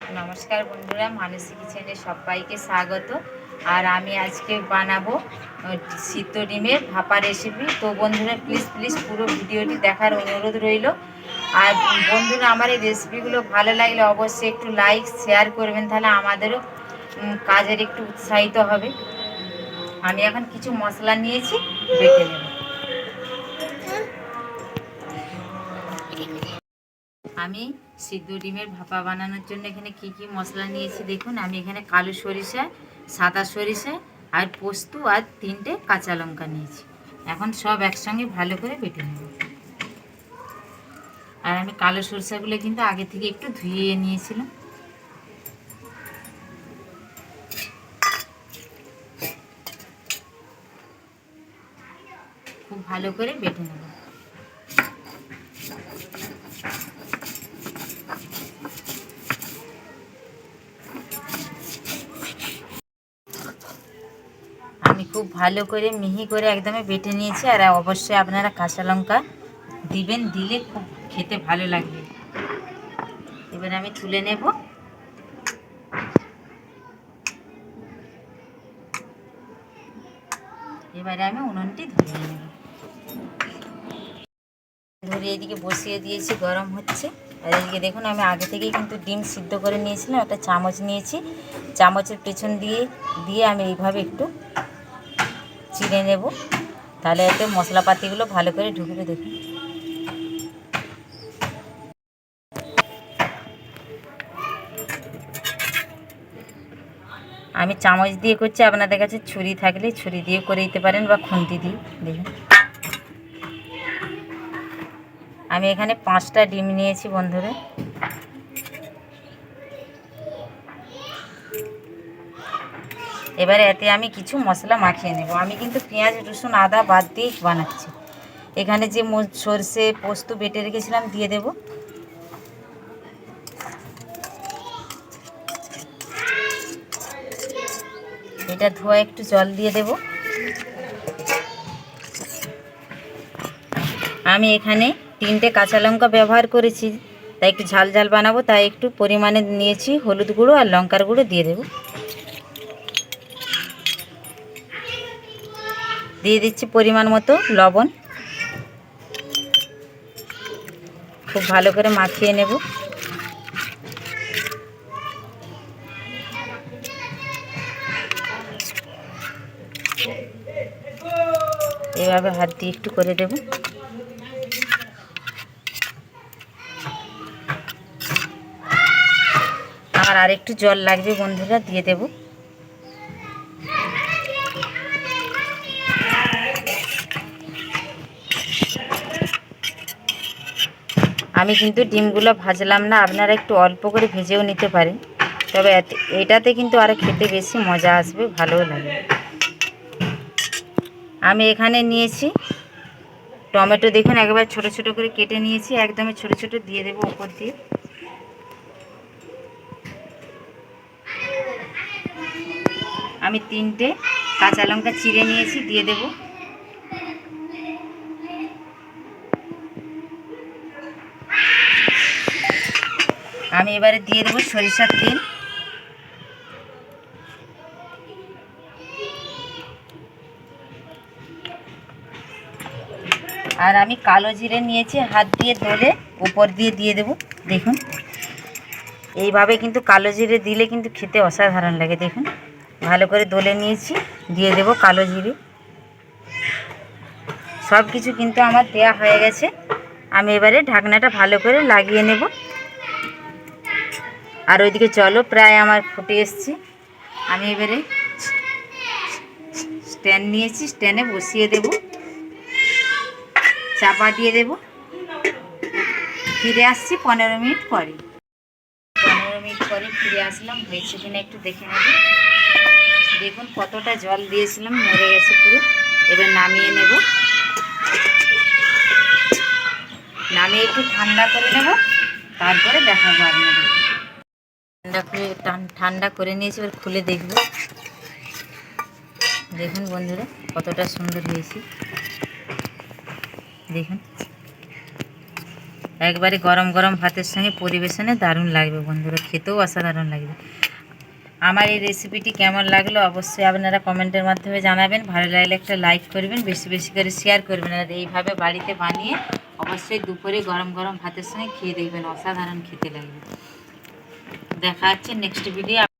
নমস্কার বন্ধুরা, মানসী কিচেনে সবাইকে স্বাগত। আর আমি আজকে বানাবো সিদ্ধ ডিমের ভাপা রেসিপি তো বন্ধুরা প্লিজ প্লিজ পুরো ভিডিওটি দেখার অনুরোধ রইল। আর বন্ধুরা, আমার এই রেসিপিগুলো ভালো লাগলে অবশ্যই একটু লাইক শেয়ার করবেন। তাহলে আমাদেরও কাজের একটু উৎসাহিত হবে। আমি এখন কিছু মশলা নিয়েছি, বেটে নেব। আমি সিদ্ধ ডিমের ভাপা বানানোর জন্য এখানে কি কি মশলা নিয়েছি দেখুন। আমি এখানে কালো সরিষা, সাদা সরিষা আর পোস্ত আর তিনটে কাঁচা লঙ্কা নিয়েছি। এখন সব একসঙ্গে ভালো করে বেটে নেব। আর আমি কালো সরিষাগুলো কিন্তু আগে থেকে একটু ধুয়ে নিয়েছিলাম। খুব ভালো করে বেটে নেব আমি খুব ভালো করে মিহি করে একদমই বেটে নিয়েছি আর অবশ্যই আপনারা কাঁচা লঙ্কা দিবেন, দিলে খুব খেতে ভালো লাগবে। এবার আমি তুলে নেব। এবারে আমি উনুনটি ধরিয়ে নেব। ধরে এদিকে বসিয়ে দিয়েছি, গরম হচ্ছে। আর এদিকে দেখুন, আমি আগে থেকেই কিন্তু ডিম সিদ্ধ করে নিয়েছিলাম, একটা চামচ নিয়েছি। চামচের পেছন দিয়ে দিয়ে আমি এইভাবে একটু চিড়ে নেব। তাহলে এতে মশলাপাতিগুলো ভালো করে ঢুকবে দেখুন আমি চামচ দিয়ে করছি, আপনাদের কাছে ছুরি থাকলে ছুরি দিয়ে করে দিতে পারেন বা খুন্তি দিয়ে, দেখুন। আমি এখানে পাঁচটা ডিম নিয়েছি বন্ধুরা। এবারে এতে আমি কিছু মশলা মাখিয়ে নেব। আমি কিন্তু পেঁয়াজ, রসুন, আদা বাদ দিয়েই বানাচ্ছি। এখানে যে সর্ষে পোস্ত বেটে রেখেছিলাম, দিয়ে দেব। এটা ধোয়া একটু জল দিয়ে দেব। আমি এখানে তিনটে কাঁচা লঙ্কা ব্যবহার করেছি। তাই একটু ঝাল ঝাল বানাবো, তাই একটু পরিমাণে নিয়েছি। হলুদ গুঁড়ো আর লঙ্কার গুঁড়ো দিয়ে দেবো। দিয়ে দিচ্ছি পরিমাণ মতো লবণ। খুব ভালো করে মাখিয়ে নেব। এভাবে হাত দিয়ে একটু করে দেব। আর একটু জল লাগবে বন্ধুরা, দিয়ে দেবো। আমি কিন্তু ডিমগুলো ভাজলাম না, আপনারা একটু অল্প করে ভেজেও নিতে পারেন। তবে এটাতে কিন্তু আরও খেতে বেশি মজা আসবে, ভালোও লাগবে আমি এখানে নিয়েছি টমেটো, দেখুন একবার ছোট ছোট করে কেটে নিয়েছি, একদমই ছোট ছোট দিয়ে দেবো ওপর দিয়ে। আমি তিনটে কাঁচা লঙ্কা চিড়ে নিয়েছি, দিয়ে দেবো। আমি এবারে দিয়ে দেবো সরিষার তেল। আর আমি কালো জিরে নিয়েছি, হাত দিয়ে দলে উপর দিয়ে দিয়ে দেবো, দেখুন। এইভাবে কিন্তু কালো জিরে দিলে কিন্তু খেতে অসাধারণ লাগে, দেখুন। ভালো করে দলে নিয়েছি, দিয়ে দেবো কালো জিরে। সব কিছু কিন্তু আমার দেয়া হয়ে গেছে। আমি এবারে ঢাকনাটা ভালো করে লাগিয়ে নেব। আর ওইদিকে চলো, প্রায় আমার ফুটে এসছে। আমি এবারে স্ট্যান্ড নিয়েছি, স্ট্যান্ডে বসিয়ে দেব। চাপা দিয়ে দেব। ফিরে আসছি পনেরো মিনিট পরে। পনেরো মিনিট পরে ফিরে আসলাম, হয়েছে কিনা একটু দেখে নেব। দেখুন কতটা জল দিয়েছিলাম, মরে গেছে পুরো। এবার নামিয়ে নেব। নামিয়ে একটু ঠান্ডা করে নেব, তারপরে দেখাবো আপনাদের। ঠান্ডা করে ঠান্ডা করে নিয়েছি, এবার খুলে দেখব। দেখুন বন্ধুরা, কতটা সুন্দর হয়েছে। দেখুন। একবারে গরম গরম ভাতের সঙ্গে পরিবেশনে দারুণ লাগবে বন্ধুরা, খেতেও অসাধারণ লাগবে। আমার এই রেসিপিটি কেমন লাগল অবশ্যই আপনারা কমেন্টের মাধ্যমে জানাবেন। ভালো লাগলে একটা লাইক করবেন, বেশি বেশি করে শেয়ার করবেন। আর এইভাবে বাড়িতে বানিয়ে অবশ্যই দুপুরে গরম গরম ভাতের সঙ্গে খেয়ে দেখবেন, অসাধারণ খেতে লাগবে। দেখা হচ্ছে নেক্সট ভিডিও